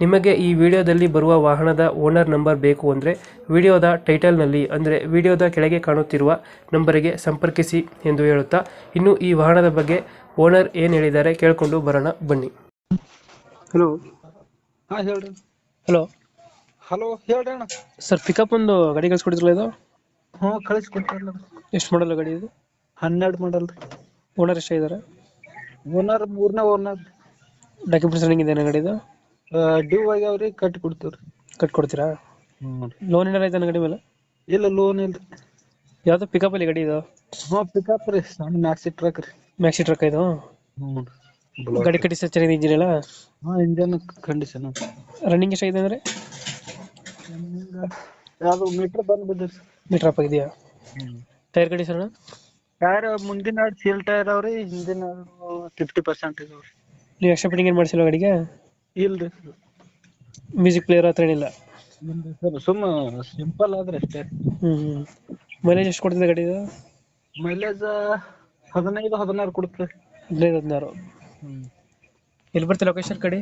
ನಿಮಗೆ ಈ ವಿಡಿಯೋದಲ್ಲಿ ಬರುವ ವಾಹನದ ಓನರ್ ನಂಬರ್ ಬೇಕು ಅಂದರೆ ವಿಡಿಯೋದ ಟೈಟಲ್ನಲ್ಲಿ ಅಂದರೆ ವಿಡಿಯೋದ ಕೆಳಗೆ ಕಾಣುತ್ತಿರುವ ನಂಬರಿಗೆ ಸಂಪರ್ಕಿಸಿ ಎಂದು ಹೇಳುತ್ತಾ ಇನ್ನು ಈ ವಾಹನದ ಬಗ್ಗೆ ಓನರ್ ಏನು ಹೇಳಿದ್ದಾರೆ ಕೇಳಿಕೊಂಡು ಬರೋಣ ಬನ್ನಿ. ಹಲೋ ಹಾಂ ಹೇಳ್ರಿ. ಹಲೋ ಹಲೋ ಹೇಳ್ರಿ ಅಣ್ಣ. ಸರ್ ಪಿಕಪ್ ಒಂದು ಗಾಡಿ ಕಳಿಸ್ಕೊಡಿದ್ರಲ್ಲ ಇದು? ಹ್ಞೂ ಕಳಿಸ್ಕೊಡ್ತಾರಲ್ಲ ಎಷ್ಟು ಮಾಡಲ್ಲ ಗಾಡಿ ಇದು? ಹನ್ನೆರಡು ಮಾಡಲ್ ರೀ. ಓನರ್ ಇದ್ದಾರೆ ಓನರ್ ಮೂರನೇ ಓನರ್ ಡಾಕ್ಯುಮೆಂಟ್ಸ್ ರನ್ನಿಂಗ್ ಇದೆ ಗಾಡಿ ಇದು? ಡ್ಯೂ ಆಗ್ಯಾವ್ರಿ ಕಟ್ಟಿ ಕೊಡ್ತೀವ್ರಿ. ಕಟ್ಕೊಡ್ತೀರಾ ಹ್ಞೂ ಲೋನ್ ಏನಾರ ಐತೆ ಗಾಡಿ ಮೇಲೆ? ಇಲ್ಲ ಲೋನ್ ಇಲ್ರಿ. ಯಾವುದು ಪಿಕಪ್ಪಲ್ಲಿ ಗಾಡಿ ಇದು? ಹಾಂ ಪಿಕಪ್ ರೀ ಸಣ್ಣ ಮ್ಯಾಕ್ಸಿ ಟ್ರಕ್ ರೀ. ಮ್ಯಾಕ್ಸಿ ಟ್ರಕ್ ಇದು? ಹ್ಞೂ ಗಾಡಿ ಕಟ್ಟಿ ಸರ್ ಚೆನ್ನಾಗಿದೆ ಇಂಜಿನ್ ಎಲ್ಲ? ಹಾಂ ಇಂಜನ್ ಕಂಡೀಷನ್ ರನ್ನಿಂಗ್ ಎಷ್ಟಾಗಿದೆ ಅಂದರೆ? ಯಾವುದು ಮೀಟ್ರ್ ಬಂದ್ ಬಿದ್ದಿರಿ ಮೀಟರ್ ಅಪ್ ಆಗಿದೆಯಾ? ಟೈರ್ ಕಂಡೀಷನ್ ಟೈರ್ ಮುಂದಿನ ಎರಡು ಸೀಲ್ ಟೈರ್ ಅವ್ರಿ ಹಿಂದಿನ ಫಿಫ್ಟಿ ಪರ್ಸೆಂಟ್ ಇದಾವ್ರಿ. ನೀವು ಎಕ್ಸ್ಟ್ರಾ ಫಿಟ್ಟಿಂಗ್ ಏನು ಮಾಡಿಸಿಲ್ಲ ಗಾಡಿಗೆ? ಇಲ್ರಿ. ಮ್ಯೂಸಿಕ್ ಪ್ಲೇಯರ್ ಹತ್ರ ಏನಿಲ್ಲ. ಇಲ್ರಿ ಸರ್ ಸುಮ್ಮ ಸಿಂಪಲ್ ಆದ್ರೆ ಅಷ್ಟೇ. ಹ್ಮ್ ಮೈಲೇಜ್ ಎಷ್ಟು ಕೊಡ್ತಿದೆ ಗಾಡಿ ಇದು? ಮೈಲೇಜ್ ಹದಿನೈದು ಹದಿನಾರು ಕೊಡುತ್ತೆ. ಹದಿನೈದು ಹದಿನಾರು. ಹ್ಮ್. ಎಲ್ಲಿ ಬರ್ತೀವಿ ಲೊಕೇಶನ್ ಕಡೆ?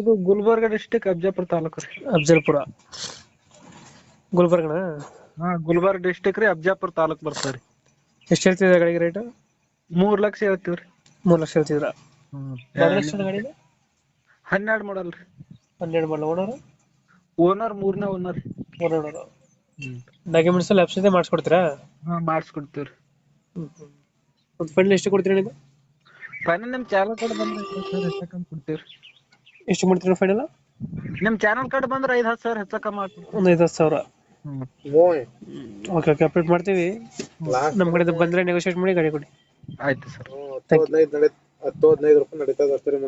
ಇದು ಗುಲ್ಬರ್ಗ ಡಿಸ್ಟಿಕ್ ಅಬ್ಜಾಪುರ ತಾಲೂಕು ರೀ. ಅಫ್ಜಲ್ಪುರ ಗುಲ್ಬರ್ಗನ? ಹಾ ಗುಲ್ಬರ್ಗ ಡಿಸ್ಟಿಕ್ ರೀ ಅಬ್ಜಾಪುರ ತಾಲೂಕು ಬರ್ತದೆ ರೀ. ಎಷ್ಟು ಹೇಳ್ತಿದೆ ಗಾಡಿಗೆ ರೇಟ್ ಮೂರ್ ಲಕ್ಷ ಹೇಳ್ತೀವ್ರಿ. ಮೂರ್ ಲಕ್ಷ ಹೇಳ್ತಿದ್ರ ಹ್ಮ್. ಗಾಡಿ ಹನ್ನೆರಡು ಮಾಡಲ್ ರೀ. ಹನ್ನೆರಡು ಮಾಡಲ್ ಓನರ್ ಓನರ್ ಮೂರನೇ ಓನರ್ ಓನರ್ ಓನರ್ ಡಾಕ್ಯುಮೆಂಟ್ಸ್ ಎಲ್ಲ ಆಪ್ಷನ್ ಮಾಡ್ಸ್ಕೊಡ್ತೀರಾ? ಹಾ ಮಾಡಿಸ್ಕೊಡ್ತೀವಿ ರೀ. ಒಂದು ಫೈನಲ್ ಎಷ್ಟು ಕೊಡ್ತೀರಾ ನೀವು? ಫೈನಲ್ ನಿಮ್ ಚಾನಲ್ ಕಡೆ ಬಂದ್ರೆ ಕೊಡ್ತೀವಿ ಎಷ್ಟು ಮಾಡ್ತೀರಾ ಫೈನಲ್ ನಿಮ್ ಚಾನಲ್ ಕಡೆ ಬಂದ್ರೆ ಐದು ಹತ್ತು ಸಾವಿರ ಹೆಚ್ಚಕಮ್ ಮಾಡ್ತೀವಿ ಒಂದು ಐದು ಹತ್ತು ಸಾವಿರ. ಹ್ಮ್. ಓಕೆ ಓಕೆ ಅಪ್ಡೇಟ್ ಮಾಡ್ತೀವಿ. ನಮ್ಮ ಕಡೆ ಬಂದ್ರೆ ನೆಗೋಷಿಯೇಟ್ ಮಾಡಿ ಗಾಡಿ ಕೊಡಿ. ಆಯ್ತು ಸರ್. ಹತ್ತು ಹದಿನೈದು ರೂಪಾಯಿ ನಡೀತದ ಅಷ್ಟೇ